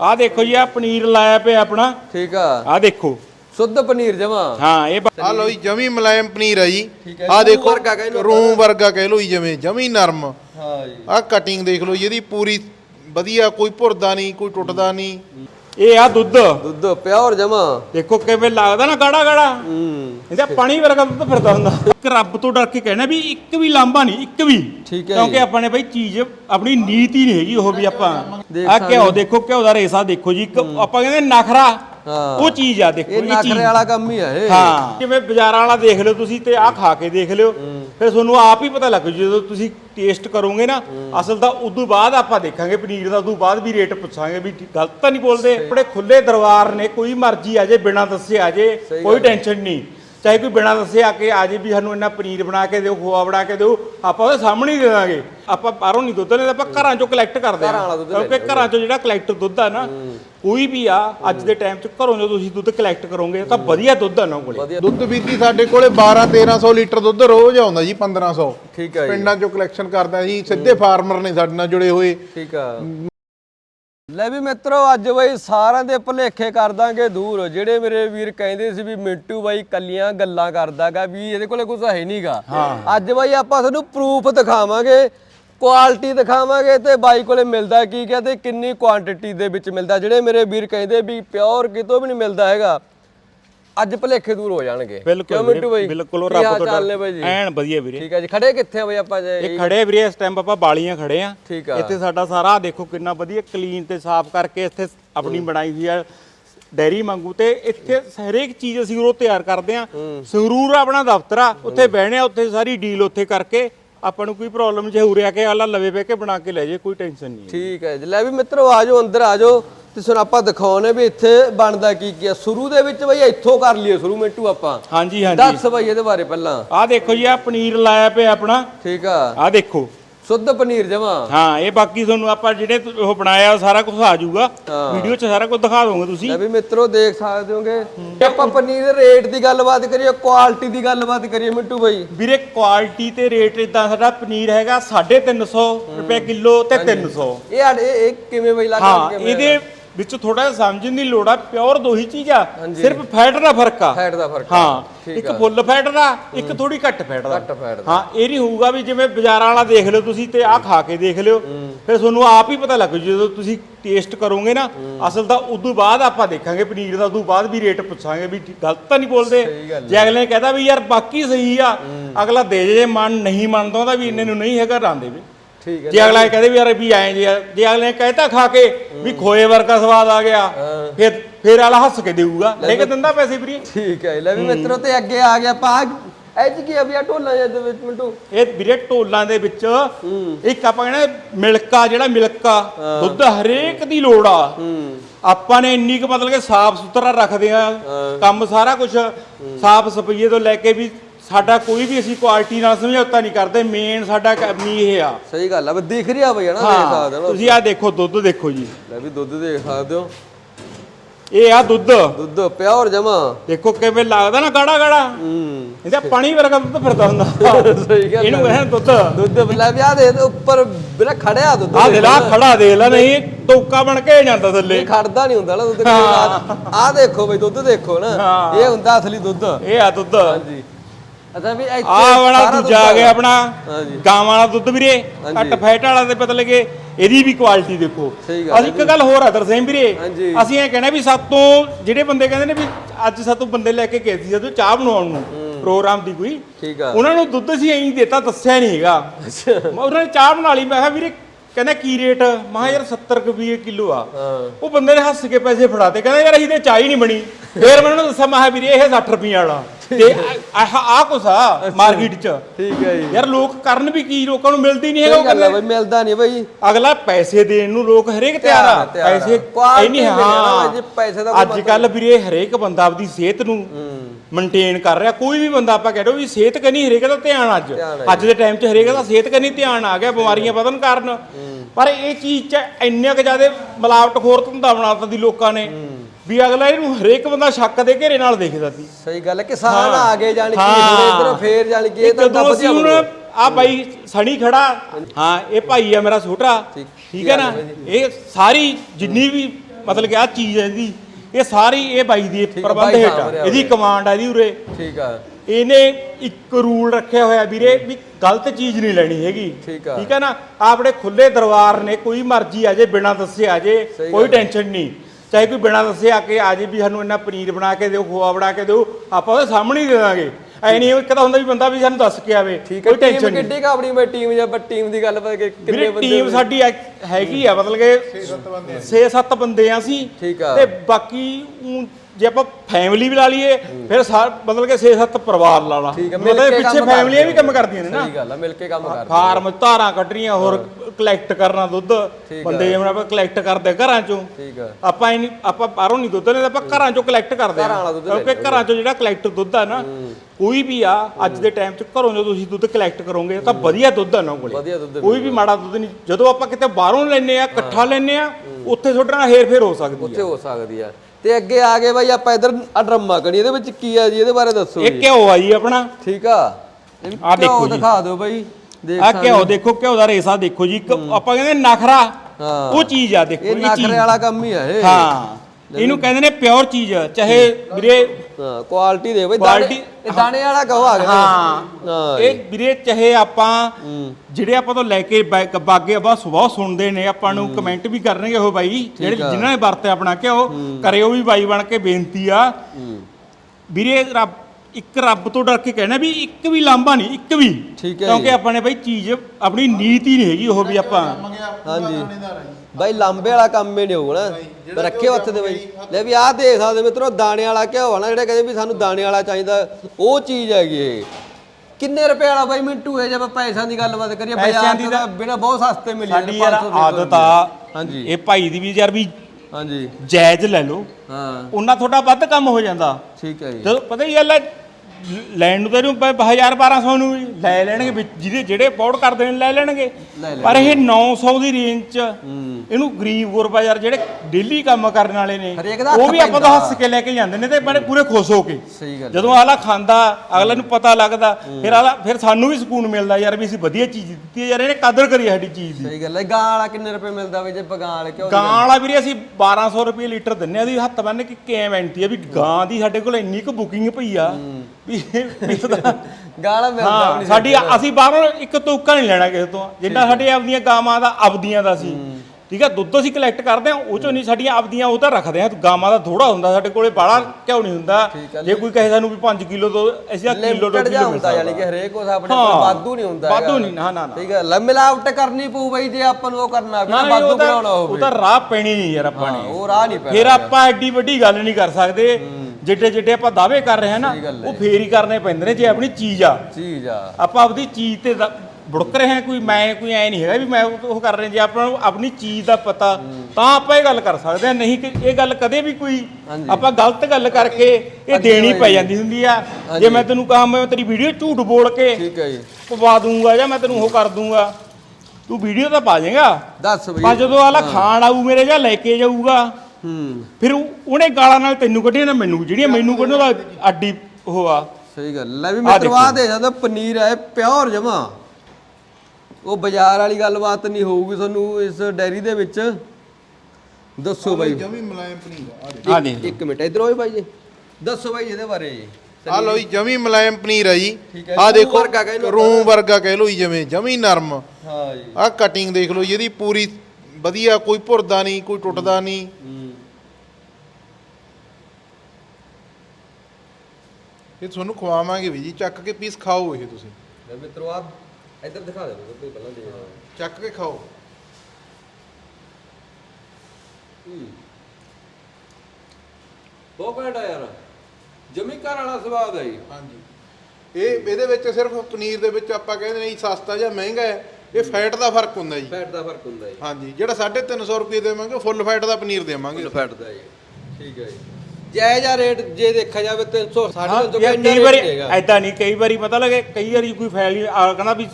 ਆਹ ਦੇਖੋ ਜੀ ਆ ਪਨੀਰ ਲਾਇਆ ਪਿਆ ਆਪਣਾ। ਠੀਕ ਆ। ਆਹ ਦੇਖੋ। ਸ਼ੁੱਧ ਪਨੀਰ ਜਮਾ। ਹਾਂ ਇਹ ਬ- ਆ ਲੋ ਜੀ ਜਮੀ ਮਲਾਇਮ ਪਨੀਰ ਆ ਜੀ। ਠੀਕ ਹੈ, ਆ ਰੂੰ ਦੇਖੋ ਵਰਗਾ ਕਹਿ ਲਓ ਰੂੰ ਵਰਗਾ ਕਹਿ ਲੋ ਜੀ ਜਿਵੇਂ ਜਮੀ ਨਰਮ। ਹਾਂ ਜੀ। ਆ ਕਟਿੰਗ ਦੇਖ ਲਓ ਜੀ ਇਹਦੀ ਪੂਰੀ ਵਧੀਆ ਕੋਈ ਭੁਰਦਾ ਨਹੀਂ ਕੋਈ ਟੁੱਟਦਾ ਨਹੀਂ। ਇਹ ਆ ਦੁੱਧ। ਦੁੱਧ ਪਿਓਰ ਜਮਾ। ਦੇਖੋ ਕਿਵੇਂ ਲੱਗਦਾ ਨਾ ਗਾੜਾ ਗਾੜਾ। ਹੂੰ। ਇਹਦਾ ਪਾਣੀ ਵਰਗਾ ਦੁੱਧ ਫਿਰਦਾ ਹੁੰਦਾ। ਇੱਕ ਰੱਬ ਤੋਂ ਡਰ ਕੇ ਕਹਿਣਾ ਵੀ ਇੱਕ ਵੀ ਲਾਂਬਾ ਨਹੀਂ ਇੱਕ ਵੀ। ਠੀਕ ਹੈ ਕਿਉਂਕਿ। ਆਪਾਂ ਨੇ ਬਈ ਚੀਜ਼ ਆਪਣੀ ਨੀਤ ਹੀ ਨਹੀਂ ਹੈਗੀ ਉਹ ਵੀ ਆਪਾਂ। ਆ ਘਿਓ ਦੇਖੋ ਘਿਓ ਦਾ ਰੇਸਾ ਦੇਖੋ ਜੀ। ਇੱਕ ਆਪਾਂ ਕਹਿੰਦੇ ਨਖਰਾ ਹਾਂ। ਉਹ ਚੀਜ਼ ਆ ਦੇਖੋ ਇਹ ਨਖਰੇ ਵਾਲਾ ਕੰਮ ਹੀ ਆ ਇਹ। ਹਾਂ। ਜਿਵੇਂ ਬਾਜ਼ਾਰਾਂ ਵਾਲਾ ਦੇਖ ਲਿਓ ਤੁਸੀਂ ਤੇ ਆਹ ਖਾ ਕੇ ਦੇਖ ਲਿਓ। ਫਿਰ ਤੁਹਾਨੂੰ ਆਪ ਹੀ ਪਤਾ ਲੱਗ ਜੂ ਜਦੋਂ ਤੁਸੀਂ ਟੇਸਟ ਕਰੋਗੇ ਨਾ ਅਸਲ ਤਾਂ ਉਦੋਂ ਬਾਅਦ ਆਪਾਂ ਦੇਖਾਂਗੇ ਪਨੀਰ ਦਾ ਉਦੋਂ ਬਾਅਦ ਵੀ ਰੇਟ ਪੁੱਛਾਂਗੇ ਵੀ ਗਲਤ ਤਾਂ ਨਹੀਂ ਬੋਲਦੇ ਆਪਣੇ ਖੁੱਲੇ ਦਰਬਾਰ ਨੇ ਕੋਈ ਮਰਜ਼ੀ ਆ ਜੇ ਬਿਨਾਂ ਦੱਸੇ ਆ ਜੇ ਕੋਈ। ਟੈਨਸ਼ਨ ਨਹੀਂ। ਚਾਹੇ ਕੋਈ ਬਿਨਾਂ ਦੱਸੇ ਆ ਕੇ ਆ ਜੇ ਵੀ ਸਾਨੂੰ ਇੰਨਾ ਪਨੀਰ ਬਣਾ ਕੇ ਦਿਓ ਖੋਆ ਬਣਾ ਕੇ ਦਿਓ ਆਪਾਂ ਉਹਦੇ ਸਾਹਮਣੇ ਹੀ ਦੇ ਦਾਂਗੇ। ਆਪਾਂ ਬਾਹਰੋਂ ਨਹੀਂ ਦੁੱਧ ਲੈਂਦੇ ਆਪਾਂ ਘਰਾਂ ਚੋਂ ਕਲੈਕਟ ਕਰਦੇ ਘਰਾਂ ਵਾਲਾ ਹਾਂ ਦੁੱਧ ਕਿਉਂਕਿ ਘਰਾਂ ਚੋਂ ਜਿਹੜਾ ਕਲੈਕਟ ਦੁੱਧ ਆ ਨਾ ਕੋਈ ਵੀ ਆ ਅੱਜ ਦੇ ਟਾਈਮ 'ਚ ਘਰੋਂ ਜਦੋਂ ਤੁਸੀਂ ਦੁੱਧ ਕਲੈਕਟ ਕਰੋਗੇ ਤਾਂ ਵਧੀਆ ਦੁੱਧ ਆ ਨਾ ਕੋਲੇ। ਦੁੱਧ। ਜੀ ਸਾਡੇ ਕੋਲੇ 12 1300 ਲੀਟਰ ਦੁੱਧ ਰੋਜ਼ ਆਉਂਦਾ ਜੀ 1500 ਠੀਕ ਆ ਜੀ। ਪਿੰਡਾਂ ਚੋਂ ਕਲੈਕਸ਼ਨ ਕਰਦਾ ਜੀ ਸਿੱਧੇ ਫਾਰਮਰ ਨੇ ਸਾਡੇ ਨਾਲ ਜੁੜੇ ਹੋਏ। ਠੀਕ ਆ। ਲੈ ਵੀ ਮਿੱਤਰੋ ਅੱਜ ਬਈ ਸਾਰਿਆਂ ਦੇ ਭੁਲੇਖੇ ਕਰ ਦਾਂਗੇ ਦੂਰ। ਜਿਹੜੇ ਮੇਰੇ ਵੀਰ ਕਹਿੰਦੇ ਸੀ ਵੀ ਮਿੰਟੂ ਬਾਈ ਕੱਲੀਆਂ ਗੱਲਾਂ ਕਰਦਾਗਾ ਵੀ ਇਹਦੇ ਕੋਲੇ ਕੁਝ ਹੈ ਨਹੀਂਗਾ ਅੱਜ ਬਾਈ ਆਪਾਂ ਤੁਹਾਨੂੰ ਪ੍ਰੂਫ ਦਿਖਾਵਾਂਗੇ ਕੁਆਲਿਟੀ ਦਿਖਾਵਾਂਗੇ ਤੇ ਬਾਈ ਕੋਲੇ ਮਿਲਦਾ ਕੀ ਤੇ ਕਿੰਨੀ ਕੁਆਂਟੀਟੀ ਦੇ ਵਿੱਚ ਮਿਲਦਾ। ਜਿਹੜੇ ਮੇਰੇ ਵੀਰ ਕਹਿੰਦੇ ਵੀ ਪਿਓਰ ਕਿਤੋਂ ਵੀ ਨਹੀਂ ਮਿਲਦਾ ਹੈਗਾ। ਅੱਜ ਭੁਲੇਖੇ ਦੂਰ ਹੋ ਜਾਣਗੇ। ਬਿਲਕੁਲ ਮਿੰਟੂ ਬਾਈ? ਬਿਲਕੁਲ ਰੱਬ ਤੋਂ ਡਰ ਐਨ ਵਧੀਆ ਵੀਰੇ। ਠੀਕ ਹੈ ਜੀ। ਖੜੇ ਕਿੱਥੇ ਆ ਬਾਈ ਆਪਾਂ ਜੇ? ਇਹ ਖੜੇ ਵੀਰੇ ਇਸ ਟਾਈਮ ਆਪਾਂ ਬਾਲੀਆਂ ਖੜੇ ਆ। ਇੱਥੇ ਸਾਡਾ ਸਾਰਾ ਦੇਖੋ ਕਿੰਨਾ ਵਧੀਆ ਕਲੀਨ ਤੇ ਸਾਫ਼ ਕਰਕੇ ਇੱਥੇ ਆਪਣੀ ਬਣਾਈ ਹੋਈ ਆ ਡੈਰੀ ਵਾਂਗੂ ਤੇ ਇੱਥੇ ਹਰੇਕ ਚੀਜ਼ ਅਸੀਂ ਉਹ ਤਿਆਰ ਕਰਦੇ ਆ। ਸੰਗਰੂਰ ਆਪਣਾ ਦਫ਼ਤਰ ਆ ਉੱਥੇ ਬਹਿਣੇ ਆ ਉੱਥੇ ਸਾਰੀ ਡੀਲ ਉੱਥੇ ਕਰਕੇ ਆਪਾਂ ਨੂੰ ਕੋਈ ਪ੍ਰੋਬਲਮ ਜੇ ਆ ਕੇ ਆਲਾ ਲਵੇ ਬਹਿ ਕੇ ਬਣਾ ਕੇ ਲੈ ਜੇ ਕੋਈ ਟੈਨਸ਼ਨ ਨਹੀਂ ਹੈ। ਠੀਕ ਹੈ ਜੀ। ਲੈ ਵੀ ਮਿੱਤਰੋ ਆ ਜਾਓ ਅੰਦਰ ਆ ਜਾਓ। ਤੇ ਸੁਣ ਆਪਾਂ ਦਿਖਾਉਣੇ ਵੀ ਇੱਥੇ ਬਣਦਾ ਕੀ ਕੀ ਆ। ਸ਼ੁਰੂ ਦੇ ਵਿੱਚ ਬਈ ਇੱਥੋਂ ਕਰ ਲਈਏ ਸ਼ੁਰੂ ਮਿੰਟੂ ਆਪਾਂ। ਹਾਂਜੀ ਹਾਂਜੀ। ਦੱਸ ਬਈ ਇਹਦੇ ਬਾਰੇ ਪਹਿਲਾਂ। ਆਹ ਦੇਖੋ ਜੀ ਆ ਪਨੀਰ ਲਾਇਆ ਪਿਆ ਆਪਣਾ। ਠੀਕ ਆ। ਆਹ ਦੇਖੋ। ਸ਼ੁੱਧ ਪਨੀਰ ਜਮਾ। ਹਾਂ ਇਹ ਬਾਕੀ ਤੁਹਾਨੂੰ ਆਪਾਂ ਜਿਹੜੇ ਉਹ ਬਣਾਇਆ ਸਾਰਾ ਕੁਝ ਆ ਜਾਊਗਾ। ਵੀਡੀਓ 'ਚ ਸਾਰਾ ਕੁਝ ਦਿਖਾ ਦਵਾਂਗੇ ਤੁਸੀਂ। ਲੈ ਵੀ ਮਿੱਤਰੋ ਦੇਖ ਸਕਦੇ ਹੋਗੇ। ਤੇ ਆਪਾਂ ਪਨੀਰ ਦੇ ਰੇਟ ਦੀ ਗੱਲਬਾਤ ਕਰੀਏ ਕੁਆਲਿਟੀ ਦੀ ਗੱਲਬਾਤ ਕਰੀਏ ਮਿੰਟੂ ਬਾਈ। ਵੀਰੇ ਕੁਆਲਿਟੀ ਤੇ ਰੇਟ ਇਦਾਂ ਸਾਡਾ ਪਨੀਰ ਹੈਗਾ 350 ਰੁਪਏ ਕਿਲੋ ਤੇ 300 ਇਹ ਆ- ਇਹ ਇਹ ਕਿਵੇਂ ਬਈ ਲੱਗਦਾ? ਹਾਂ ਇਹਦੇ ਵਿੱਚ ਥੋੜਾ ਜਿਹਾ ਸਮਝਣ ਦੀ ਲੋੜ ਆ ਪਿਓਰ ਦੋ ਹੀ ਚੀਜ਼ ਆ ਹਾਂਜੀ। ਸਿਰਫ ਫੈਟ ਦਾ ਫ਼ਰਕ ਆ। ਫੈਟ ਦਾ ਫ਼ਰਕ। ਹਾਂ ਠੀਕ ਇੱਕ ਆ। ਫੁੱਲ ਫੈਟ ਦਾ ਇੱਕ ਥੋੜੀ ਘੱਟ ਫੈਟ ਦਾ। ਘੱਟ fat ਦਾ। ਹਾਂ ਇਹ ਨਹੀਂ ਹੋਊਗਾ ਵੀ ਜਿਵੇਂ ਬਾਜ਼ਾਰਾਂ ਵਾਲਾ ਦੇਖ ਲਿਓ ਤੁਸੀਂ ਤੇ ਆਹ ਖਾ ਕੇ ਦੇਖ ਲਿਓ। ਫਿਰ ਤੁਹਾਨੂੰ ਆਪ ਹੀ ਪਤਾ ਲੱਗ ਜੂ ਜਦੋਂ ਤੁਸੀਂ ਟੇਸਟ ਕਰੋਗੇ ਨਾ ਅਸਲ ਤਾਂ ਉਦੋਂ ਬਾਅਦ ਆਪਾਂ ਦੇਖਾਂਗੇ ਪਨੀਰ ਦਾ ਉਦੋਂ ਬਾਅਦ ਵੀ ਰੇਟ ਪੁੱਛਾਂਗੇ ਵੀ ਗਲਤ ਤਾਂ ਨਹੀਂ ਬੋਲਦੇ। ਸਹੀ ਗੱਲ ਜੇ ਅਗਲੇ ਨੇ ਕਹਦਾ ਵੀ ਯਾਰ ਬਾਕੀ ਸਹੀ ਆ ਅਗਲਾ ਦੇ ਜੇ ਮਨ ਨਹੀਂ ਮੰਨਦਾ ਉਹਦਾ ਵੀ ਇੰਨੇ ਨੂੰ ਨਹੀਂ ਹੈਗਾ ਰਾਂਦੇ ਵੀ। ਠੀਕ ਹੈ ਜੇ ਅਗਲਾ ਇਹ ਕਹਦੇ ਵੀ ਯਾਰ ਵੀ ਐਂ ਜੇ ਜੇ ਅਗਲੇ ਨੇ ਕਹਿਤਾ ਖਾ ਕੇ ਵੀ ਖੋਏ ਵਰਗਾ ਸਵਾਦ ਆ ਗਿਆ ਫਿਰ ਫਿਰ ਵਾਲਾ ਹੱਸ ਕੇ ਦੇਊਗਾ। ਲੈ ਕੇ ਦਿੰਦਾ ਪੈਸੇ ਵੀਰੇ ਠੀਕ ਹੈ ਲੈ ਵੀ ਮਿੱਤਰੋ ਤੇ ਅੱਗੇ ਆ ਗਿਆ ਆਪਾਂ ਐ ਚ ਕੀ ਆ ਵੀ ਆ ਢੋਲਾ ਦੇ ਵਿੱਚ ਮਿੰਟੂ? ਇਹ ਵੀਰੇ ਢੋਲਾਂ ਦੇ ਵਿੱਚ ਇੱਕ ਆਪਾਂ ਕਹਿੰਦੇ ਮਿਲਕਾ ਜਿਹੜਾ ਮਿਲਕਾ ਦੁੱਧ ਹਰੇਕ ਦੀ ਲੋੜ ਆ। ਆਪਾਂ ਨੇ ਇੰਨੀ ਕੁ ਮਤਲਬ ਕਿ ਸਾਫ਼ ਸੁਥਰਾ ਰੱਖਦੇ ਆ ਕੰਮ ਸਾਰਾ ਕੁਝ ਸਾਫ਼ ਸਫਾਈਏ ਤੋਂ ਲੈ ਕੇ ਵੀ ਸਾਡਾ ਕੋਈ ਵੀ ਅਸੀਂ ਕੁਆਲਿਟੀ ਨਾਲ ਸਮਝੌਤਾ ਨਹੀਂ ਕਰਦੇ ਮੇਨ ਸਾਡਾ ਕੰਮ ਹੀ ਇਹ ਆ। ਸਹੀ ਗੱਲ ਆ ਬਈ ਦਿਖ ਰਿਹਾ ਬਈ ਹਨਾ ਦੇਖ ਹਾਂ ਸਕਦੇ ਹੋ ਨਾ। ਤੁਸੀਂ ਆਹ ਦੇਖੋ ਦੁੱਧ ਦੇਖੋ ਜੀ। ਲੈ ਵੀ ਦੁੱਧ ਦੇਖ ਸਕਦੇ ਹੋ। ਇਹ ਆ ਦੁੱਧ। ਦੁੱਧ ਪਿਓਰ ਜਮਾ। ਦੇਖੋ ਕਿਵੇਂ ਲੱਗਦਾ ਨਾ ਗਾੜਾ ਗਾੜਾ। ਹੂੰ। ਇਹਦਾ ਪਾਣੀ ਵਰਗਾ ਦੁੱਧ ਫਿਰਦਾ ਹੁੰਦਾ। ਸਹੀ ਗੱਲ ਇਹਨੂੰ ਆ। ਕਹਿੰਦੇ ਦੁੱਧ। ਦੁੱਧ ਲੈ ਵੀ ਆ ਦੇ ਇਹਦੇ ਉੱਪਰ ਬਿਨਾ ਖੜਿਆ ਦੁੱਧ ਆ ਦੇ ਲਾ ਖੜਾ ਦੇ ਲਾ ਨਹੀਂ ਟੋਕਾ ਬਣ ਕੇ ਜਾਂਦਾ ਥੱਲੇ। ਇਹ ਖੜਦਾ ਨਹੀਂ ਹੁੰਦਾ ਨਾ ਦੁੱਧ। ਆ ਦੇਖੋ ਬਈ ਦੁੱਧ ਦੇਖੋ ਨਾ। ਇਹ ਹੁੰਦਾ ਅਸਲੀ ਦੁੱਧ। ਇਹ ਆ ਦੁੱਧ। ਹਾਂਜੀ। ਅੱਛਾ ਵੀ ਇੱਥੇ ਆ ਵਾਲਾ ਸਾਰਾ ਦੂਜਾ ਆ ਗਿਆ ਆਪਣਾ। ਹਾਂਜੀ। ਗਾਂ ਵਾਲਾ ਦੁੱਧ ਵੀਰੇ ਹਾਂਜੀ। ਘੱਟ ਫੈਟ ਵਾਲਾ ਤੇ ਪਤਾ ਲੱਗੇ ਇਹਦੀ ਵੀ ਕੁਆਲਿਟੀ ਦੇਖੋ। ਸਹੀ ਗੱਲ ਅਸੀਂ ਇੱਕ ਗੱਲ ਹੋਰ ਆ ਦਰਸੇਮ ਵੀਰੇ ਹਾਂਜੀ। ਅਸੀਂ ਇਹ ਕਹਿਣਾ ਵੀ ਸਾਤੋਂ ਜਿਹੜੇ ਬੰਦੇ ਕਹਿੰਦੇ ਨੇ ਵੀ ਅੱਜ ਸਾਤੋਂ ਬੰਦੇ ਲੈ ਕੇ ਗਏ ਸੀ ਜਦੋਂ ਚਾਹ ਬਣਾਉਣ ਨੂੰ ਪ੍ਰੋਗਰਾਮ ਦੀ ਕੋਈ। ਠੀਕ ਆ। ਉਹਨਾਂ ਨੂੰ ਦੁੱਧ ਸੀ ਐਂ ਦਿੱਤਾ ਦੱਸਿਆ ਨਹੀਂ ਹੈਗਾ। ਮੈਂ ਉਹਨਾਂ ਨੇ ਚਾਹ ਬਣਾ ਲਈ ਮੈਂ ਕਿਹਾ ਵੀਰੇ ਕਹਿੰਦਾ ਕੀ ਰੇਟ ਮੈਂ ਕਿਹਾ ਯਾਰ 70 ਰੁਪਏ ਕਿਲੋ ਆ। ਹਾਂ। ਉਹ ਬੰਦੇ ਨੇ ਹੱਸ ਕੇ ਪੈਸੇ ਫੜਾਤੇ ਕਹਿੰਦਾ ਯਾਰ ਅਸੀਂ ਤੇ ਚਾਹ ਹੀ ਨਹੀਂ ਬਣੀ। ਫੇਰ ਮੈਂ ਉਹਨੂੰ ਦੱਸਿਆ ਮੈਂ ਕਿਹਾ ਵੀਰੇ ਇਹ 60 ਰੁਪਏ ਵਾਲਾ। ਤੇ ਆਹ ਆ ਕੁਛ ਆ ਮਾਰਕੀਟ 'ਚ। ਠੀਕ ਹੈ ਜੀ। ਯਾਰ ਲੋਕ ਕਰਨ ਵੀ ਕੀ ਲੋਕਾਂ ਨੂੰ ਮਿਲਦੀ ਨਹੀਂ ਹੈਗਾ ਸਹੀ ਉਹ ਗੱਲ ਆ ਕਹਿੰਦੇ। ਬਈ ਮਿਲਦਾ ਨਹੀਂ ਬਈ। ਅਗਲਾ ਪੈਸੇ ਦੇਣ ਨੂੰ ਲੋਕ ਹਰੇਕ ਤਿਆਰ ਆ। ਤਿਆਰ ਆ। ਪੈਸੇ Quality ਇਹ ਨਹੀਂ ਹਾਂ। ਜੀ, ਪੈਸੇ ਦਾ ਕੋਈ ਅੱਜ ਕੱਲ ਵੀਰੇ ਹਰੇਕ ਬੰਦਾ ਆਪਦੀ ਸਿਹਤ ਨੂੰ ਮੇਨਟੇਨ ਕਰ ਰਿਹਾ। ਕੋਈ ਵੀ ਬੰਦਾ ਆਪਾਂ ਕਹਿ ਰਹੇ ਵੀ ਸਿਹਤ ਕਨੀ ਹਰੇਕ ਦਾ ਧਿਆਨ ਅੱਜ। ਧਿਆਨ ਹੈ ਅੱਜ ਦੇ ਟਾਈਮ 'ਚ ਹਰੇਕ ਦਾ ਸਿਹਤ ਕਨੀ ਧਿਆਨ ਆ ਗਿਆ ਬਿਮਾਰੀਆਂ ਵਧਣ ਕਾਰਨ। ਪਰ ਇਹ ਚੀਜ਼ 'ਚ ਇੰਨੇ ਕੁ ਜ਼ਿਆਦੇ ਮਿਲਾਵਟਖੋਰ ਧੰਦਾ ਬਣਾਤਾ ਦੀ ਲੋਕਾਂ ਨੇ। ਵੀ ਅਗਲਾ ਇਹਨੂੰ ਹਰੇਕ ਬੰਦਾ ਸ਼ੱਕ ਦੇ ਘੇਰੇ ਨਾਲ ਦੇਖਦਾ ਸੀ। ਸਹੀ ਗੱਲ ਹੈ ਕਿਸਾਨ ਆ ਗਏ ਜਾਣ ਕੀ ਇਧਰੋਂ ਫੇਰ ਜਾਣ ਕੀ ਇਹ ਤਾਂ ਵਧੀਆ ਹੁਣ। ਆ ਬਾਈ ਸਣੀ ਖੜਾ। ਹਾਂ ਇਹ ਭਾਈ ਆ ਮੇਰਾ ਛੋਟਾ। ਠੀਕ- ਹੈ ਨਾ? ਇਹ ਸਾਰੀ ਜਿੰਨੀ ਵੀ ਮਤਲਬ ਕਿ ਆ ਚੀਜ਼ ਹੈ ਇਹਦੀ ਇਹ ਸਾਰੀ ਇਹ ਬਾਈ ਦੀ ਪ੍ਰਬੰਧ ਹੇਠ ਆ। ਇਹਦੀ। ਕਮਾਂਡ ਆ ਇਹਦੀ ਉਰੇ। ਠੀਕ ਆ। ਇਹਨੇ ਇੱਕ ਰੂਲ ਰੱਖਿਆ ਹੋਇਆ ਵੀਰੇ ਵੀ ਗਲਤ ਚੀਜ਼ ਨਹੀਂ ਲੈਣੀ ਹੈਗੀ। ਠੀਕ ਆ। ਹੈ ਨਾ? ਆਪਣੇ ਖੁੱਲੇ ਦਰਬਾਰ ਨੇ ਕੋਈ ਮਰਜ਼ੀ ਆ ਜੇ ਬਿਨਾਂ ਦੱਸੇ ਆ ਜੇ ਕੋਈ। ਟੈਨਸ਼ਨ ਨਹੀਂ। ਚਾਹੇ ਕੋਈ ਬਿਨਾਂ ਦੱਸੇ ਆ ਕੇ ਆ ਜੇ ਵੀ ਸਾਨੂੰ ਇੰਨਾ ਪਨੀਰ ਬਣਾ ਕੇ ਦਿਓ ਖੋਆ ਬਣਾ ਕੇ ਦਿਓ ਆਪਾਂ ਉਹਦੇ ਸਾਹਮਣੇ ਹੀ ਦੇ ਦਾਂਗੇ। ਐ ਨਹੀਂ ਇੱਕ ਤਾਂ ਹੁੰਦਾ ਵੀ ਬੰਦਾ ਵੀ ਸਾਨੂੰ ਦੱਸ ਕੇ ਆਵੇ ਠੀਕ ਹੈ ਕੋਈ ਟੀਮ ਟੈਨਸ਼ਨ ਨਹੀਂ। ਕਿੱਡੀ ਕਾ ਆਪਣੀ ਮੈਂ ਟੀਮ ਜਾਂ ਟੀਮ ਦੀ ਗੱਲ ਪਤਾ ਕਿ ਕਿੰਨੇ ਵੀਰੇ ਬੰਦੇ ਟੀਮ ਸਾਡੀ ਹੈਗੀ ਆ ਮਤਲਬ ਕਿ 6-7 ਬੰਦੇ ਆ। ਅਸੀਂ ਠੀਕ ਆ। ਤੇ ਬਾਕੀ ਜੇ ਆਪਾਂ ਫੈਮਿਲੀ ਵੀ ਲਾ ਲਈਏ ਫਿਰ ਸਾ ਮਤਲਬ ਕਿ 6-7 ਪਰਿਵਾਰ ਲਾ ਲਾ। ਠੀਕ ਹੈ ਮਿਲ ਮਤਲਬ ਕੇ ਪਿੱਛੇ ਕੰਮ ਫੈਮਲੀਆਂ ਵੀ ਕੰਮ ਕਰਦੀਆਂ ਨੇ ਨਾ। ਸਹੀ ਗੱਲ ਆ ਮਿਲ ਕੇ ਕੰਮ ਕਰਦੇ ਫਾਰਮ ਧਾਰਾਂ ਕੱਢਣੀਆਂ ਹੋਰ ਕਲੈਕਟ ਕਰਨਾ ਦੁੱਧ। ਬੰਦੇ ਜਿਵੇਂ ਆਪਾਂ ਕਲੈਕਟ ਕਰਦੇ ਆ ਘਰਾਂ ਚੋਂ। ਠੀਕ ਆ। ਆਪਾਂ ਇਹ ਨਹੀਂ ਆਪਾਂ ਬਾਹਰੋਂ ਨਹੀਂ ਦੁੱਧ ਲੈਂਦੇ ਆਪਾਂ ਘਰਾਂ ਚੋਂ ਕਲੈਕਟ ਕਰਦੇ ਘਰਾਂ ਆ ਦੁੱਧ ਕਿਉਂਕਿ ਘਰਾਂ ਚੋਂ ਜਿਹੜਾ ਕਲੈਕਟ ਦੁੱਧ ਆ ਨਾ ਕੋਈ ਵੀ ਆ ਅੱਜ ਦੇ ਟਾਈਮ 'ਚ ਘਰੋਂ ਜਦੋਂ ਤੁਸੀਂ ਦੁੱਧ ਕਲੈਕਟ ਕਰੋਗੇ ਤਾਂ ਵਧੀਆ ਦੁੱਧ ਆ ਨਾ ਕੋਲੇ ਵਧੀਆ ਦੁੱਧ ਕੋਈ ਵੀ ਮਾੜਾ ਦੁੱਧ ਨਹੀਂ। ਜਦੋਂ ਆਪਾਂ ਕਿਤੇ ਬਾਹਰੋਂ ਲੈਨੇ ਆ ਇਕੱਠਾ ਲੈਨੇ ਆ ਉੱਥੇ ਤੁਹਾਡੇ ਨਾਲ ਹੇਰ ਫੇਰ ਹੋ ਸਕਦੀ ਉੱਥੇ ਹੋ ਸਕਦੀ ਆ। ਤੇ ਅੱਗੇ ਆ ਗਏ ਬਾਈ ਆਪਾਂ ਇਧਰ ਆ ਡਰਮਾ ਕਣੀ ਇਹਦੇ ਵਿੱਚ ਕੀ ਆ ਜੀ? ਇਹਦੇ ਬਾਰੇ ਦੱਸੋ ਆ ਇਹ ਘਿਓ ਆ ਜੀ ਆਪਣਾ। ਠੀਕ ਆ। ਘਿਓ ਦੇਖੋ ਜੀ। ਦਿਖਾ ਦਿਓ ਬਾਈ। ਦੇਖ ਆ ਘਿਓ ਦੇਖੋ ਘਿਓ ਦਾ ਰੇਸਾ ਦੇਖੋ ਜੀ। ਆਪਾਂ ਕਹਿੰਦੇ ਨਖਰਾ। ਹਾਂ। ਉਹ ਚੀਜ਼ ਆ ਦੇਖੋ ਇਹ ਨਖਰੇ ਵਾਲਾ ਕੰਮ ਹੀ ਆ ਇਹ। ਹਾਂ। ਇਹਨੂੰ ਕਹਿੰਦੇ ਨੇ ਪਿਓਰ ਚੀਜ਼ ਚਾਹੇ ਵੀਰੇ ਹਾਂ ਕੁਆਲਿਟੀ ਦੇ ਬਾਈ ਦਾਣੇ ਇਹ ਦਾਣੇ ਵਾਲਾ ਕਹੋ ਆ ਗਿਆ ਹਾਂ। ਇਹ ਵੀਰੇ ਚਾਹੇ ਆਪਾਂ ਜਿਹੜੇ ਆਪਾਂ ਤੋਂ ਲੈ ਕੇ ਬਾਗੇ ਆਪਾਂ ਸੁਬਾਹ ਸੁਣਦੇ ਨੇ ਆਪਾਂ ਨੂੰ ਕਮੈਂਟ ਵੀ ਕਰਨਗੇ ਉਹ ਬਾਈ। ਜਿਹੜੇ। ਜਿਨ੍ਹਾਂ ਨੇ ਵਰਤਿਆ ਆਪਣਾ ਘਿਓ ਕਰਿਓ ਵੀ ਬਾਈ ਬਣ ਕੇ ਬੇਨਤੀ ਆ। ਵੀਰੇ ਰੱਬ ਇੱਕ ਰੱਬ ਤੋਂ ਡਰ ਕੇ ਕਹਿਣਾ ਵੀ ਇੱਕ ਵੀ ਲਾਂਭਾ ਨਹੀਂ ਇੱਕ ਵੀ। ਠੀਕ ਹੈ ਕਿਉਂਕਿ। ਆਪਾਂ ਨੇ ਬਾਈ ਚੀਜ਼ ਆਪਣੀ ਨੀਤ ਹੀ ਨਹੀਂ ਹੈਗੀ ਉਹ ਵੀ ਆਪਾਂ। ਹਾਂਜੀ। ਬਾਈ ਲਾਂਬੇ ਵਾਲਾ ਕੰਮ ਹੀ ਨਹੀਂ ਨਾ। ਰੱਖੇ ਹੱਥ ਦੇ ਬਾਈ ਲੈ ਵੀ ਆਹ ਦੇਖ ਸਕਦੇ ਮਿੱਤਰੋ ਦਾਣੇ ਵਾਲਾ ਘਿਓ ਆ ਨਾ ਜਿਹੜੇ ਕਹਿੰਦੇ ਵੀ ਸਾਨੂੰ ਦਾਣੇ ਵਾਲਾ ਚਾਹੀਦਾ ਉਹ ਚੀਜ਼ ਹੈਗੀ ਇਹ। ਕਿੰਨੇ ਰੁਪਏ ਵਾਲਾ ਬਾਈ ਮਿੰਟੂ ਹੈ ਜੇ ਆਪਾਂ ਪੈਸਿਆਂ ਦੀ ਗੱਲਬਾਤ ਕਰੀਏ ਪੈਸਿਆਂ ਬਾਜ਼ਾਰ ਦੀ ਦੀ ਤਾਂ ਬਿਨਾ ਬਹੁਤ ਸਸਤੇ ਮਿਲ ਸਾਡੀ ਯਾਰ ਆਦਤ ਆ। ਹਾਂਜੀ। ਇਹ ਭਾਈ ਦੀ ਵੀ ਯਾਰ ਵੀ ਹਾਂਜੀ। ਜਾਇਜ਼ ਲੈ ਲਓ। ਹਾਂ। ਉਹਨਾਂ ਤੁਹਾਡਾ ਵੱਧ ਕੰਮ ਹੋ ਜਾਂਦਾ। ਠੀਕ ਹੈ ਜੀ। ਜਦੋਂ ਪਤਾ ਹੀ ਗੱਲ ਹੈ ਲੈਣ ਨੂੰ ਤਾਂ ਇਹਨੂੰ 1000 1200 ਨੂੰ ਵੀ ਲੈ ਲੈਣਗੇ ਵਿੱਚ ਜਿਹਦੇ ਜਿਹੜੇ ਪੌੜ ਕਰਦੇ ਨੇ ਲੈ ਲੈਣਗੇ। ਪਰ ਇਹ 900 ਦੀ ਰੇਂਜ ਚ ਇਹਨੂੰ ਗਰੀਬ ਗੁਰਬਾ ਯਾਰ ਜਿਹੜੇ ਡੇਲੀ ਕੰਮ ਕਰਨ ਵਾਲੇ ਨੇ ਉਹ ਵੀ ਆਪਾਂ ਤੋਂ। ਹੱਸ ਕੇ ਲੈ ਕੇ ਜਾਂਦੇ ਨੇ ਤੇ ਬੜੇ ਪੂਰੇ ਖੁਸ਼ ਹੋ ਕੇ। ਸਹੀ ਗੱਲ ਜਦੋਂ ਆਲਾ ਖਾਂਦਾ ਅਗਲੇ ਨੂੰ ਪਤਾ ਲੱਗਦਾ ਫਿਰ ਆਲਾ ਫਿਰ ਸਾਨੂੰ ਵੀ ਸਕੂਨ ਮਿਲਦਾ ਯਾਰ ਵੀ ਅਸੀਂ ਵਧੀਆ ਚੀਜ਼ ਦਿੱਤੀ ਯਾਰ ਇਹਨੇ ਕਦਰ ਕਰੀ ਸਾਡੀ ਚੀਜ਼ ਦੀ। ਸਹੀ ਗੱਲ ਹੈ। ਗਾਂ ਵਾਲਾ ਕਿੰਨੇ ਰੁਪਏ ਮਿਲਦਾ ਬਈ ਜੇ ਗਾਂ ਵਾਲੇ ਦੀ ਗਾਂ ਵਾਲਾ ਵੀਰੇ ਅਸੀਂ 1200 ਰੁਪਏ ਲੀਟਰ ਦਿੰਨੇ ਆ ਦੀ ਹੱਥ ਬੰਨ ਕੇ ਕਿਵੇਂ ਬੈਂਤੀ ਆ ਵੀ ਗਾਂ ਦੀ ਸਾਡੇ ਕੋਲ ਇੰਨੀ ਕੁ ਬੁਕਿੰਗ ਪਈ ਆ ਵੀ ਵੀ ਉਹਦਾ- ਗਾਂ ਵਾਲਾ ਮਿਲਦਾ ਵੀ ਹਾਂ ਨਹੀਂ ਸਾਡੀ ਅਸੀਂ ਬਾਹਰੋਂ ਇੱਕ ਤੋਕਾ ਨਹੀਂ ਲੈਣਾ ਕਿਸੇ ਤੋਂ। ਜਿੰਨਾ ਸਾਡੇ ਆਪਦੀਆਂ ਗਾਵਾਂ ਦਾ ਆਪਦੀਆਂ ਦਾ ਸੀ। ਠੀਕ ਆ ਦੁੱਧ ਅਸੀਂ ਕਲੈਕਟ ਕਰਦੇ ਆ ਉਹ ਚੋਂ ਨਹੀਂ ਸਾਡੀਆਂ ਆਪਦੀਆਂ ਉਹ ਤਾਂ ਰੱਖਦੇ ਆ ਗਾਵਾਂ ਦਾ ਥੋੜਾ ਹੁੰਦਾ ਸਾਡੇ ਕੋਲੇ ਬਾਹਲਾ ਕਿਉਂ ਨਹੀਂ ਹੁੰਦਾ। ਜੇ ਕੋਈ ਕਹੇ ਸਾਨੂੰ ਵੀ 5 ਕਿਲੋ ਦੋ ਅਸੀਂ ਆ ਕਿਲੋ ਦੋ ਕਿਲੋ ਹੁੰਦਾ ਯਾਨੀ ਕਿ ਹਰੇਕ ਉਸ ਆਪਣੇ ਹਾਂ। ਕੋਲ ਵਾਧੂ ਨਹੀਂ ਹੁੰਦਾ ਵਾਧੂ। ਨਹੀਂ, ਨਾ, ਨਾ। ਠੀਕ ਹੈ ਲੈ ਮਿਲਾਵਟ ਕਰਨੀ ਪਊ ਬਈ ਜੇ ਆਪਾਂ ਨੂੰ ਉਹ ਕਰਨਾ ਵੀ ਵਾਧੂ ਉਹ ਬਣਾਉਣਾ ਉਹ ਹੋਵੇ ਤਾਂ ਰਾਹ ਪੈਣੀ ਨਹੀਂ ਯਾਰ ਆਪਾਂ ਹਾਂ, ਨੇ। ਉਹ ਰਾਹ ਨਹੀਂ ਪੈਣਾ ਫਿਰ ਆਪਾਂ ਐਡੀ ਵੱਡੀ ਗੱਲ ਨਹੀਂ ਕਰ ਸਕਦੇ। ਜਿੱਡੇ ਜਿੱਡੇ ਆਪਾਂ ਦਾਅਵੇ ਕਰ ਰਹੇ ਹਾਂ ਨਾ। ਉਹ ਫੇਰ ਹੀ ਕਰਨੇ ਪੈਂਦੇ ਨੇ ਜੇ ਆਪਣੀ ਚੀਜ਼ ਆ। ਚੀਜ਼ ਆ। ਆਪਾਂ ਆਪਣੀ ਚੀਜ਼ ਤੇ ਬੁੜਕ ਰਹੇ ਹਾਂ ਕੋਈ ਮੈਂ ਕੋਈ ਐ ਨਹੀਂ ਹੈਗਾ ਵੀ ਮੈਂ ਉਹ ਕਰ ਰਿਹਾ ਜੇ ਆਪਾਂ ਨੂੰ ਆਪਣੀ ਚੀਜ਼ ਦਾ ਪਤਾ ਤਾਂ ਆਪਾਂ ਇਹ ਗੱਲ ਕਰ ਸਕਦੇ ਹਾਂ। ਨਹੀਂ ਕਿ ਇਹ ਗੱਲ ਕਦੇ ਵੀ ਕੋਈ। ਆਪਾਂ ਗਲਤ ਗੱਲ ਕਰਕੇ ਇਹ ਦੇਣੀ ਪੈ ਜਾਂਦੀ ਹੁੰਦੀ ਆ। ਜੇ ਮੈਂ ਤੈਨੂੰ ਕਹਾਂ ਮੈਂ ਤੇਰੀ ਵੀਡੀਓ ਝੂਠ ਬੋਲ ਕੇ ਠੀਕ ਹੈ ਜੀ। ਪਵਾ ਦੂੰਗਾ ਜਾਂ ਮੈਂ ਤੈਨੂੰ ਉਹ ਕਰ ਦੂੰਗਾ ਤੂੰ ਵੀਡੀਓ ਤਾਂ ਪਾ ਜਾਏਗਾ। ਦੱਸ ਬਈ। ਪਰ ਜਦੋਂ ਆਲਾ ਖਾਣ ਆਊ ਮੇਰੇ ਜਾਂ ਲੈ ਕੇ ਜਾਊਗਾ ਹੂੰ ਫਿਰ ਉਹ- ਉਹਨੇ ਗਾਲਾਂ ਨਾਲ ਤੈਨੂੰ ਕੱਢੀਆਂ ਨਾ ਮੈਨੂੰ ਜਿਹੜੀਆਂ ਮੈਨੂੰ ਕੱਢਣ ਦਾ ਅੱਡੀ ਉਹ ਆ। ਸਹੀ ਗੱਲ ਲੈ ਵੀ ਮਿੱਤਰੋ ਆ ਦੇ ਜਾਂਦਾ ਪਨੀਰ ਹੈ ਪਿਓਰ ਜਮਾ। ਉਹ ਬਾਜ਼ਾਰ ਵਾਲੀ ਗੱਲਬਾਤ ਨਹੀਂ ਹੋਊਗੀ ਤੁਹਾਨੂੰ ਇਸ ਡੈਰੀ ਦੇ ਵਿੱਚ। ਦੱਸੋ ਬਾਈ। ਜਮੀ ਮੁਲਾਇਮ ਪਨੀਰ ਆ ਦੇ ਇੱਕ ਮਿੰਟ ਇਧਰ ਹੋਏ ਬਾਈ ਜੀ। ਦੱਸੋ ਬਾਈ ਇਹਦੇ ਬਾਰੇ। ਜੀ ਆ ਲਓ ਜੀ ਜਮੀ ਮੁਲਾਇਮ ਪਨੀਰ ਆ ਜੀ। ਠੀਕ ਹੈ, ਆ ਰੂੰ ਦੇਖੋ ਵਰਗਾ ਕਹਿ ਲਓ ਰੂੰ ਵਰਗਾ ਕਹਿ ਲਓ ਜੀ ਜਿਵੇਂ ਜਮੀ ਨਰਮ। ਹਾਂ ਜੀ। ਆ ਕਟਿੰਗ ਦੇਖ ਲਓ ਜੀ ਇਹਦੀ ਪੂਰੀ ਵਧੀਆ ਕੋਈ ਭੁਰਦਾ ਨਹੀਂ ਕੋਈ ਟੁੱਟਦਾ ਨਹੀਂ। ਇਹ ਤੁਹਾਨੂੰ ਖਵਾਵਾਂਗੇ ਵੀ ਜੀ ਚੱਕ ਕੇ ਪੀਸ ਖਾਓ ਇਹ ਤੁਸੀਂ। ਲੈ ਮਿੱਤਰੋ ਆ ਇੱਧਰ ਦਿਖਾ ਦੇ ਕੋਈ ਪਹਿਲਾਂ ਦੇ ਚੱਕ ਕੇ ਖਾਓ। ਬਹੁਤ ਘੈਂਟ ਆ ਯਾਰ। ਜਮੀ ਘਰ ਵਾਲਾ ਸਵਾਦ ਹੈ ਜੀ। ਹਾਂਜੀ। ਇਹ ਇਹਦੇ ਵਿੱਚ ਸਿਰਫ ਪਨੀਰ ਦੇ ਵਿੱਚ ਆਪਾਂ ਕਹਿੰਦੇ ਨਹੀਂ ਸਸਤਾ ਜਾਂ ਮਹਿੰਗਾ ਹੈ ਇਹ ਫੈਟ ਦਾ ਫ਼ਰਕ ਹੁੰਦਾ ਜੀ। ਫੈਟ ਦਾ ਫ਼ਰਕ ਹੁੰਦਾ ਜੀ। ਹਾਂਜੀ ਜਿਹੜਾ 350 ਰੁਪਏ ਦੇਵਾਂਗੇ ਫੁੱਲ ਫੈਟ ਦਾ ਪਨੀਰ ਦੇਵਾਂਗੇ। ਫੁੱਲ ਫੈਟ ਦਾ ਜੀ। ਠੀਕ ਹੈ ਜੀ। ਜਾਇਜ਼ ਆ ਰੇਟ ਜੇ ਦੇਖਿਆ ਜਾਵੇ 300 ਹਾਂ, 350 ਯਾਰ ਕਈ ਵਾਰੀ। ਐਦਾਂ ਨਹੀਂ ਕਈ ਵਾਰੀ ਪਤਾ ਲੱਗੇ ਕਈ ਵਾਰੀ ਕੋਈ ਫੈਲੀ ਆ ਕਹਿੰਦਾ ਵੀ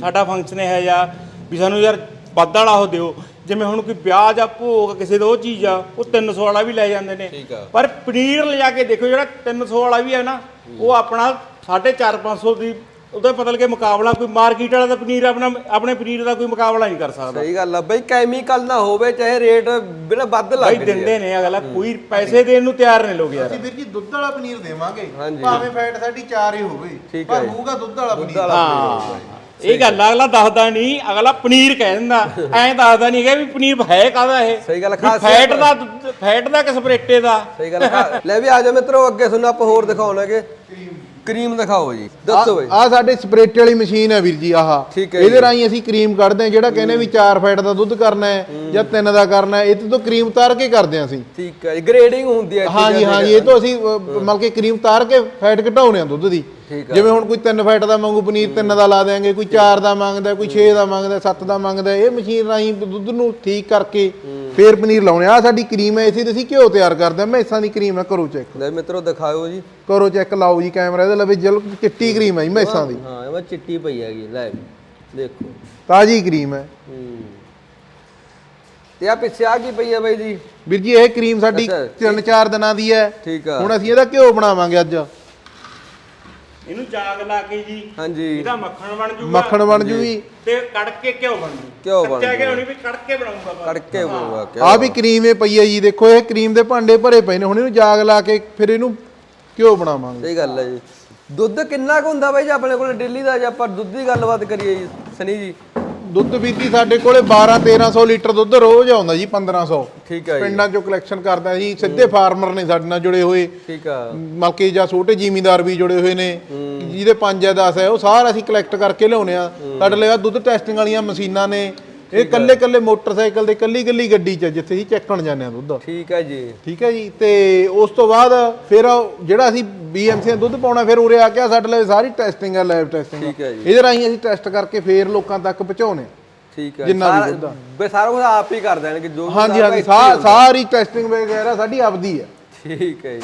ਸਾਡਾ ਫੰਕਸ਼ਨ ਹੈ ਜਾਂ ਵੀ ਸਾਨੂੰ ਯਾਰ ਵੱਧ ਵਾਲਾ ਉਹ ਦਿਓ ਜਿਵੇਂ ਹੁਣ ਕੋਈ ਵਿਆਹ ਜਾਂ ਭੋਗ ਕਿਸੇ ਦਾ ਉਹ ਚੀਜ਼ ਆ ਉਹ 300 ਵਾਲਾ ਵੀ ਲੈ ਜਾਂਦੇ ਨੇ ਠੀਕ ਆ। ਪਰ ਪਨੀਰ ਲਿਜਾ ਕੇ ਦੇਖੋ ਜਿਹੜਾ 300 ਵਾਲਾ ਵੀ ਹੈ ਨਾ ਉਹ ਆਪਣਾ 4.5 500 ਦੀ ਉਹਦਾ ਪਤਲ ਕੇ ਮੁਕਾਬਲਾ ਕੋਈ ਮਾਰਕੀਟ ਵਾਲਾ ਤਾਂ ਪਨੀਰ ਆਪਣਾ ਆਪਣੇ ਪਨੀਰ ਦਾ ਕੋਈ ਮੁਕਾਬਲਾ ਨਹੀਂ ਕਰ ਸਕਦਾ। ਸਹੀ ਗੱਲ ਆ ਬਈ ਕੈਮੀਕਲ ਨਾ ਹੋਵੇ ਚਾਹੇ ਰੇਟ ਬਿਨਾ ਵੱਧ ਲੱਗ ਜੇ। ਦਿੰਦੇ ਨੇ ਅਗਲਾ ਕੋਈ ਪੈਸੇ ਦੇਣ ਨੂੰ ਤਿਆਰ ਨੇ ਲੋਕ ਯਾਰ। ਅਸੀਂ ਵੀਰ ਜੀ ਦੁੱਧ ਵਾਲਾ ਪਨੀਰ ਦੇਵਾਂਗੇ ਹਾਂਜੀ। ਭਾਵੇਂ ਫੈਟ ਸਾਡੀ 4 ਹੀ ਹੋਵੇ ਠੀਕ ਪਰ। ਹੋਊਗਾ ਦੁੱਧ ਵਾਲਾ ਪਨੀਰ। ਹਾਂ। ਇਹ ਗੱਲ ਆ, ਅਗਲਾ ਦੱਸਦਾ ਨਹੀਂ ਅਗਲਾ ਪਨੀਰ ਕਹਿ ਦਿੰਦਾ। ਐਂ ਦੱਸਦਾ ਨਹੀਂ ਹੈਗਾ ਵੀ ਪਨੀਰ ਹੈ ਕਾਹਦਾ ਇਹ? ਸਹੀ ਗੱਲ, ਵੀ ਖਾਸੀਅਤ ਫੈਟ ਦਾ ਦੁੱਧ- ਫੈਟ ਦਾ ਕਿ ਸਪਰੇਟੇ ਦਾ? ਸਹੀ ਗੱਲ ਆ। ਲੈ ਵੀ ਆ ਜਾ ਮਿੱਤਰੋ ਅੱਗੇ ਤੁਹਾਨੂੰ ਆਪਾਂ ਹੋਰ ਦਿਖਾਉਣਾਗੇ ਕਰੀਮ ਦਿਖਾਓ ਜੀ ਦੱਸੋ ਬਈ। ਆ ਸਾਡੇ ਸਪਰੇਟ ਵਾਲੀ ਮਸ਼ੀਨ ਹੈ ਵੀਰ ਜੀ ਆਹ। ਠੀਕ ਹੈ ਇਹਦੇ ਰਾਹੀਂ ਅਸੀਂ ਕਰੀਮ ਕੱਢਦੇ ਹਾਂ ਜਿਹੜਾ ਕਹਿੰਦੇ ਵੀ 4 ਫੈਟ ਦਾ ਦੁੱਧ ਕਰਨਾ ਹੈ ਜਾਂ 3 ਦਾ ਕਰਨਾ ਹੈ ਇਹ ਤੋਂ ਕਰੀਮ ਉਤਾਰ ਕੇ ਕਰਦੇ ਹਾਂ ਅਸੀਂ। ਠੀਕ ਹੈ ਜੀ ਗ੍ਰੇਡਿੰਗ ਹੁੰਦੀ ਹੈ ਹਾਂਜੀ ਹਾਂਜੀ ਇਹ ਤੋਂ ਅਸੀਂ ਅਹ, ਮਤਲਬ ਕਿ ਕਰੀਮ ਉਤਾਰ ਕੇ ਫੈਟ ਘਟਾਉਣੇ ਆ ਦੁੱਧ ਦੀ। ਜਿਵੇਂ ਹੁਣ ਕੋਈ 3 ਫੈਟ ਦਾ ਮੰਗੂ ਪਨੀਰ 3 ਦਾ ਲਾ ਦੇਾਂਗੇ ਕੋਈ 4 ਦਾ ਮੰਗਦਾ ਕੋਈ 6 ਦਾ ਮੰਗਦਾ 7 ਦਾ ਮੰਗਦਾ ਇਹ ਮਸ਼ੀਨ ਰਾਹੀਂ ਦੁੱਧ ਨੂੰ ਠੀਕ ਕਰਕੇ ਫੇਰ ਪਨੀਰ ਲਾਉਣੇ ਆ। ਸਾਡੀ ਕਰੀਮ ਹੈ ਇਸੇ ਤੇ ਅਸੀਂ ਘਿਓ ਤਿਆਰ ਕਰਦੇ ਹਾਂ। ਮੈਸਾਂ ਦੀ ਕਰੀਮ ਹੈ ਕਰੋ ਚੈੱਕ। ਲੈ ਮਿੱਤਰੋ ਦਿਖਾਓ ਜੀ। ਕਰੋ ਚੈੱਕ ਲਾਓ ਜੀ ਕੈਮਰਾ ਇਹਦੇ ਲਵੇ ਜਲ ਚਿੱਟੀ ਕਰੀਮ ਹੈ ਜੀ ਮੈਸਾਂ ਦੀ। ਹਾਂ ਇਹ ਚਿੱਟੀ ਪਈ ਹੈਗੀ ਲੈ ਦੇਖੋ। ਤਾਜ਼ੀ ਕਰੀਮ ਹੈ। ਤੇ ਆ ਪਿੱਛੇ ਆ ਕੀ ਪਈ ਹੈ ਬਾਈ ਜੀ? ਵੀਰ ਜੀ ਇਹ ਕਰੀਮ ਸਾਡੀ ਅੱਛਾ। ਤਿੰਨ ਚਾਰ ਦਿਨਾਂ ਦੀ ਹੈ। ਆ। ਹੁਣ ਅਸੀਂ ਇਹਦਾ ਘਿਓ ਬਣਾਵਾਂਗੇ ਅੱਜ। ਇਹਨੂੰ ਜਾਗ ਲਾ ਕੇ ਜੀ ਹਾਂਜੀ। ਇਹਦਾ ਮੱਖਣ ਬਣ ਜੂਗਾ। ਮੱਖਣ ਬਣ ਜੂਗੀ। ਤੇ ਕੜ ਕੇ ਘਿਓ ਬਣ ਜੂ। ਘਿਓ ਬਣ ਕੱਚਾ। ਘਿਓ ਨਹੀਂ ਵੀ ਕੜ ਕੇ ਬਣਾਉਂਗਾ। ਕੜਕੇ ਬਣੂਗਾ ਕਿ ਆ ਵੀ ਕਰੀਮ ਇਹ ਪਈ ਹੈ ਜੀ ਦੇਖੋ ਇਹ ਕਰੀਮ ਦੇ ਭਾਂਡੇ ਭਰੇ ਪਏ ਨੇ। ਹੁਣ ਇਹਨੂੰ ਜਾਗ ਲਾ ਕੇ ਫਿਰ ਇਹਨੂੰ ਘਿਓ ਬਣਾਵਾਂਗੇ। ਸਹੀ ਗੱਲ ਹੈ ਜੀ। ਦੁੱਧ ਕਿੰਨਾ ਕੁ ਹੁੰਦਾ ਬਾਈ ਜੀ ਆਪਣੇ ਕੋਲ? ਡੇਲੀ ਦਾ ਜੇ ਆਪਾਂ ਦੁੱਧ ਦੀ ਗੱਲਬਾਤ ਕਰੀਏ ਜੀ ਸਨੀ ਜੀ। ਦੁੱਧ ਜੀ ਸਾਡੇ ਕੋਲੇ 12 1300 ਲੀਟਰ ਦੁੱਧ ਰੋਜ਼ ਆਉਂਦਾ ਜੀ 1500 ਠੀਕ ਹੈ ਜੀ। ਪਿੰਡਾਂ ਚੋਂ ਕਲੈਕਸ਼ਨ ਕਰਦਾ ਜੀ ਸਿੱਧੇ ਫਾਰਮਰ ਨੇ ਸਾਡੇ ਨਾਲ ਜੁੜੇ ਹੋਏ। ਠੀਕ ਆ। ਮਲਕੇ ਜਾਂ ਛੋਟੇ ਜ਼ਿਮੀਂਦਾਰ ਵੀ ਜੁੜੇ ਹੋਏ ਨੇ ਜਿਹਦੇ 5 ਜਾਂ 10 ਹੈ ਉਹ ਸਾਰਾ ਅਸੀਂ ਕਲੈਕਟ ਕਰਕੇ ਲਿਆਉਨੇ ਆ ਸਾਡੇ ਲਈ ਦੁੱਧ ਟੈਸਟਿੰਗ ਵਾਲੀਆਂ ਮਸ਼ੀਨਾਂ ਨੇ ਇਹ ਕੱਲੇ ਕੱਲੇ ਮੋਟਰਸਾਈਕਲ ਦੇ ਕੱਲੀ ਕੱਲੀ ਗੱਡੀ 'ਚ ਜਿੱਥੇ ਅਸੀਂ ਚੱਕਣ ਜਾਂਦੇ ਆ ਦੁੱਧ। ਠੀਕ ਹੈ ਜੀ। ਠੀਕ ਹੈ ਜੀ ਤੇ ਉਸ ਤੋਂ ਬਾਅਦ ਫਿਰ ਜਿਹੜਾ ਅਸੀਂ ਬੀਐਮਸੀ ਦਾ ਦੁੱਧ ਪਾਉਣਾ ਫਿਰ ਉਰੇ ਆ ਕੇ ਸਾਡੇ ਲਈ ਸਾਰੀ ਟੈਸਟਿੰਗ ਹੈ ਲੈਬ ਟੈਸਟਿੰਗ ਠੀਕ ਹੈ ਜੀ। ਇਹਦੇ ਰਾਹੀਂ ਅਸੀਂ ਟੈਸਟ ਕਰਕੇ ਫਿਰ ਲੋਕਾਂ ਤੱਕ ਪਹੁੰਚਾਉਨੇ ਠੀਕ ਹੈ। ਜਿੰਨਾ ਵੀ ਸਾਰਾ- ਦੁੱਧ ਆ। ਬਈ ਸਾਰਾ ਕੁਝ ਆਪ ਹੀ ਕਰ ਦੇਣਗੇ ਜੋ ਹਾਂਜੀ ਹਾਂਜੀ। ਸਾਰੀ ਟੈਸਟਿੰਗ ਵਗੈਰਾ ਸਾਡੀ ਆਪਦੀ ਹੈ। ਠੀਕ ਹੈ ਜੀ।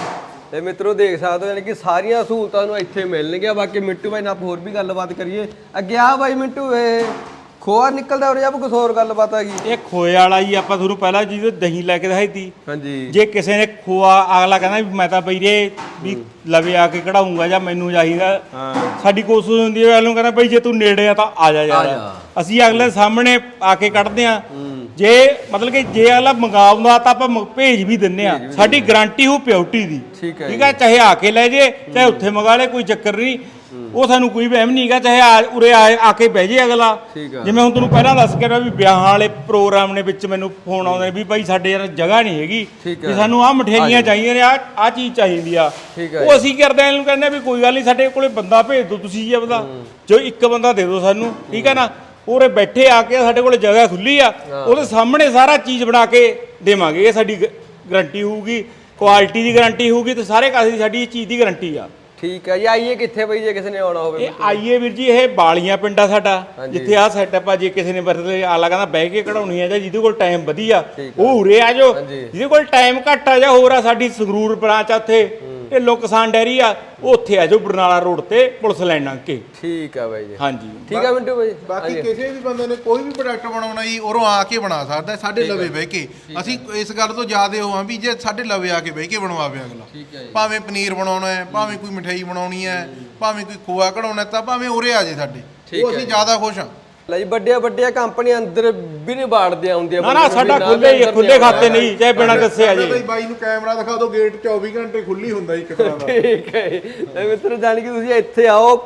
ਤੇ ਮਿੱਤਰੋ ਦੇਖ ਸਕਦੇ ਹੋ ਯਾਨੀ ਕਿ ਸਾਰੀਆਂ ਸਹੂਲਤਾਂ ਨੂੰ ਇੱਥੇ ਮਿਲਣਗੀਆਂ। ਬਾਕੀ ਮਿੰਟੂ ਭਾਈ ਨਾਲ ਹੋਰ ਵੀ ਗੱਲਬਾਤ ਕਰੀਏ। ਅੱਗੇ ਆ ਬਾਈ ਮਿੰਟੂ ਇਹ ਖੋਆ ਨਿਕਲਦਾ ਉਰੇ ਜਾਂ ਕੁਝ ਹੋਰ ਗੱਲਬਾਤ ਆ ਗਈ ਇਹ ਖੋਏ ਵਾਲਾ ਹੀ ਆਪਾਂ ਤੁਹਾਨੂੰ ਪਹਿਲਾਂ ਜਿਹਦੇ ਦਹੀਂ ਲੈ ਕੇ ਦਿਖਾਈ ਤੀ। ਹਾਂਜੀ। ਜੇ ਕਿਸੇ ਨੇ ਖੋਆ ਅਗਲਾ ਕਹਿੰਦਾ ਵੀ ਮੈਂ ਤਾਂ ਬਈ ਰੇ ਵੀ ਲਵੇ ਆ ਕੇ ਕਢਾਉਂਗਾ ਜਾਂ ਮੈਨੂੰ ਚਾਹੀਦਾ। ਸਾਡੀ ਕੋਸ਼ਿਸ਼ ਹੁੰਦੀ ਹੈ ਉਹਨੂੰ ਕਹਿੰਦਾ ਬਈ ਜੇ ਤੂੰ ਨੇੜੇ ਆ ਤਾਂ ਆ ਜਾ ਯਾਰ। ਅਸੀਂ ਅਗਲੇ ਸਾਹਮਣੇ ਆ ਕੇ ਕੱਢਦੇ ਆ ਜੇ ਮਤਲਬ ਕਿ ਜੇ ਅਗਲਾ ਮੰਗਾਉਂਦਾ ਤਾਂ ਆਪਾਂ ਭੇਜ ਵੀ ਦਿੰਨੇ ਆ ਸਾਡੀ ਗਾਰੰਟੀ ਹੋ ਪਿਓਰਟੀ ਦੀ। ਠੀਕ ਹੈ ਠੀਕ ਹੈ? ਚਾਹੇ ਆ ਕੇ ਲੈ ਜੇ ਚਾਹੇ ਉੱਥੇ ਮੰਗਾ ਲੈ ਕੋਈ ਚੱਕਰ ਨਹੀਂ। ਉਹ ਸਾਨੂੰ ਕੋਈ ਵਹਿਮ ਨਹੀਂਗਾ ਚਾਹੇ ਆ- ਉਰੇ ਆ ਆ ਕੇ ਬਹਿ ਜੇ ਅਗਲਾ। ਠੀਕ ਆ। ਜਿਵੇਂ ਹੁਣ ਤੁਹਾਨੂੰ ਪਹਿਲਾਂ ਦੱਸ ਕੇ ਰਿਹਾ ਵੀ ਵਿਆਹਾਂ ਵਾਲੇ ਪ੍ਰੋਗਰਾਮ ਨੇ ਵਿੱਚ ਮੈਨੂੰ ਫੋਨ ਆਉਂਦੇ ਨੇ ਵੀ ਭਾਈ ਸਾਡੇ ਯਾਰ ਜਗ੍ਹਾ ਨਹੀਂ ਹੈਗੀ ਠੀਕ ਵੀ ਆ। ਸਾਨੂੰ ਆਹ ਮਠਿਆਈਆਂ ਚਾਹੀਦੀਆਂ ਨੇ ਆ ਆ ਚੀਜ਼ ਚਾਹੀਦੀ ਆ। ਠੀਕ ਆ ਉਹ ਅਸੀਂ ਕਰਦੇ ਆ ਇਹਨੂੰ ਕਹਿੰਦੇ ਆ ਵੀ ਕੋਈ ਗੱਲ ਨਹੀਂ ਸਾਡੇ ਕੋਲੇ ਬੰਦਾ ਭੇਜ ਦਿਓ ਤੁਸੀਂ ਜੀ ਆਪਦਾ। ਜੋ ਇੱਕ ਬੰਦਾ ਦੇ ਦਿਓ ਸਾਨੂੰ ਠੀਕ ਹੈ ਨਾ? ਉਰੇ ਬੈਠੇ ਆ ਕੇ ਸਾਡੇ ਕੋਲੇ ਜਗ੍ਹਾ ਖੁੱਲੀ ਆ ਉਹਦੇ ਸਾਹਮਣੇ ਸਾਰਾ ਚੀਜ਼ ਬਣਾ ਕੇ ਦੇਵਾਂਗੇ ਇਹ ਸਾਡੀ ਗਾਰੰਟੀ ਹੋਊਗੀ ਕੁਆਲਿਟੀ ਦੀ ਗਾਰੰਟੀ ਹੋਊਗੀ ਤੇ ਸਾਰੇ ਕਾਸੇ ਦੀ ਸਾਡੀ ਇਹ ਚੀਜ਼ ਦੀ ਗਾਰੰਟੀ ਆ। ਠੀਕ ਹੈ ਜੀ ਆਈਏ ਕਿੱਥੇ ਬਈ ਜੇ ਕਿਸੇ ਨੇ ਆਉਣਾ ਹੋਵੇ ਇਹ ਆਈਏ ਵੀਰ ਜੀ ਇਹ ਬਾਲੀਆਂ ਪਿੰਡਾ ਸਾਡਾ। ਜਿੱਥੇ ਆ ਸੈਟਅਪ ਆ ਜੇ ਕਿਸੇ ਨੇ ਵਰਤੇ ਆਲਾ ਕਹਿੰਦਾ ਬਹਿ ਕੇ ਕਢਾਉਣੀ ਆ ਜਾਂ ਜਿਹਦੇ ਕੋਲ ਟਾਈਮ ਵਧੀਆ। ਉਹ ਉਰੇ ਆ ਜਾਓ। ਜਿਹਦੇ ਕੋਲ ਟਾਈਮ ਘੱਟ ਆ ਜਾਂ ਹੋਰ ਆ ਸਾਡੀ ਸੰਗਰੂਰ ਬ੍ਰਾਂਚ ਆ ਉੱਥੇ ਇਹ ਲੋ ਕਿਸਾਨ ਡੈਰੀ ਆ ਉਹ ਉੱਥੇ ਆ ਜਾਓ ਬਰਨਾਲਾ ਰੋਡ ਤੇ ਪੁਲਿਸ ਲਾਈਨ ਲੰਘ ਕੇ। ਠੀਕ ਹੈ ਬਾਈ ਜੀ। ਹਾਂਜੀ। ਠੀਕ ਹੈ ਮਿੰਟੂ ਬਾਈ। ਬਾਕੀ ਕਿਸੇ ਵੀ ਬੰਦੇ ਨੇ ਕੋਈ ਵੀ ਪ੍ਰੋਡਕਟ ਬਣਾਉਣਾ ਜੀ ਉਰੋਂ ਆ ਕੇ ਬਣਾ ਸਕਦਾ ਸਾਡੇ ਲਵੇ ਬਹਿ ਕੇ। ਅਸੀਂ ਇਸ ਗੱਲ ਤੋਂ ਜ਼ਿਆਦੇ ਹੋ ਹਾਂ ਵੀ ਜੇ ਸਾਡੇ ਲਵੇ ਆ ਕੇ ਬਹਿ ਕੇ ਬਣਵਾਵੇ ਅਗਲਾ। ਭਾਵੇਂ ਪਨੀਰ ਬਣਾਉਣਾ ਹੈ ਭਾਵੇਂ ਕੋਈ ਮਠਿਆਈ ਬਣਾਉਣੀ ਹੈ ਭਾਵੇਂ ਕੋਈ ਖੋਆ ਕਢਾਉਣਾ ਹੈ, ਤਾਂ ਭਾਵੇਂ ਉਰੇ ਆ ਜੇ ਸਾਡੇ। ਉਹ ਅਸੀਂ ਜ਼ਿਆਦਾ ਖੁਸ਼ ਹਾਂ। ਲੈ ਜੀ ਵੱਡੀਆਂ ਵੱਡੀਆਂ ਕੰਪਨੀਆਂ ਅੰਦਰ ਵੀ ਨਹੀਂ ਬਾੜਦੇ ਆਉਂਦੀਆਂ ਨਾ ਨਾ ਸਾਡਾ ਖੁੱਲੇ ਹੀ ਆ, ਖੁੱਲੇ ਖਾਤੇ ਨਹੀਂ ਚਾਹੇ ਬਿਨਾਂ ਦੱਸੇ ਆ ਕਹਿੰਦਾ ਜੇ। ਬਈ ਬਾਈ ਨੂੰ ਕੈਮਰਾ ਦਿਖਾ ਦਿਓ ਗੇਟ 24 ਘੰਟੇ ਖੁੱਲੀ ਹੁੰਦਾ ਇੱਕ ਤਰ੍ਹਾਂ ਦਾ। ਠੀਕ ਹੈ ਮਿੱਤਰ ਜਾਣ ਕੇ ਤੁਸੀਂ ਇੱਥੇ ਆਓ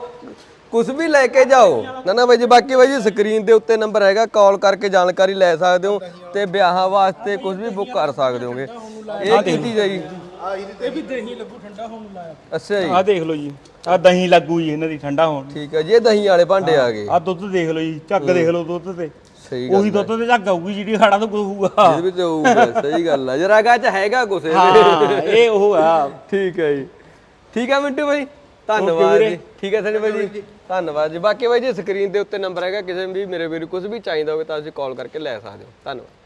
ਕੁਝ ਵੀ ਲੈ ਕੇ ਜਾਓ। ਨਾ ਨਾ ਬਾਈ ਜੀ ਬਾਕੀ ਬਾਈ ਜੀ ਸਕਰੀਨ ਦੇ ਉੱਤੇ ਨੰਬਰ ਹੈਗਾ ਕਾਲ ਕਰਕੇ ਜਾਣਕਾਰੀ ਲੈ ਸਕਦੇ ਹੋ ਤੇ ਵਿਆਹਾਂ ਵਾਸਤੇ ਕੁਝ ਵੀ ਬੁੱਕ ਕਰ ਸਕਦੇ ਹੋਗੇ। ਇਹ ਕੀ ਚੀਜ਼ ਹੈ ਜੀ? ਆ ਇਹਦੇ ਤੇ ਅੱਛਾ ਜੀ। ਆਹ ਦੇਖ ਲਓ ਜੀ। ਆਹ ਦਹੀਂ ਲੱਗੂ ਜੀ ਇਹਨਾਂ ਦੀ ਠੰਡਾ ਹੋਣ। ਠੀਕ ਹੈ ਜੀ ਇਹ ਦਹੀਂ ਵਾਲੇ ਭਾਂਡੇ ਆ ਗਏ। ਆਹ ਦੁੱਧ ਦੇਖ ਲਓ ਜੀ ਝੱਗ ਦੇਖ ਲਓ ਦੁੱਧ ਤੇ। ਸਹੀ ਗੱਲ ਉਹੀ ਦੁੱਧ ਤੇ ਝੱਗ ਆਊਗੀ ਜਿਹੜੀ ਸਾਡਾ ਤੋਂ ਕੁਝ ਹੋਊਗਾ। ਇਹਦੇ ਵਿੱਚ ਹੋਊਗਾ ਸਹੀ ਗੱਲ ਹੈ ਜਰਾ ਗਾ ਚ ਹੈਗਾ ਕੁਛ। ਇਹਦੇ। ਹਾਂ ਇਹ ਉਹ ਆ। ਠੀਕ ਹੈ ਜੀ। ਠੀਕ ਹੈ ਮਿੰਟੂ ਭਾਈ ਧੰਨਵਾਦ ਜੀ। ਠੀਕ ਹੈ ਸਨੀ ਭਾਈ ਜੀ ਧੰਨਵਾਦ ਜੀ। ਬਾਕੀ ਭਾਈ ਜੀ ਸਕਰੀਨ ਦੇ ਉੱਤੇ ਨੰਬਰ ਹੈਗਾ ਕਿਸੇ ਵੀ ਮੇਰੇ ਵੀਰ ਕੁਝ ਵੀ ਚਾਹੀਦਾ ਹੋਵੇ ਤਾਂ ਤੁਸੀਂ ਕਾਲ ਕਰਕੇ ਲੈ ਸਕਦੇ ਹੋ। ਧੰਨਵਾਦ।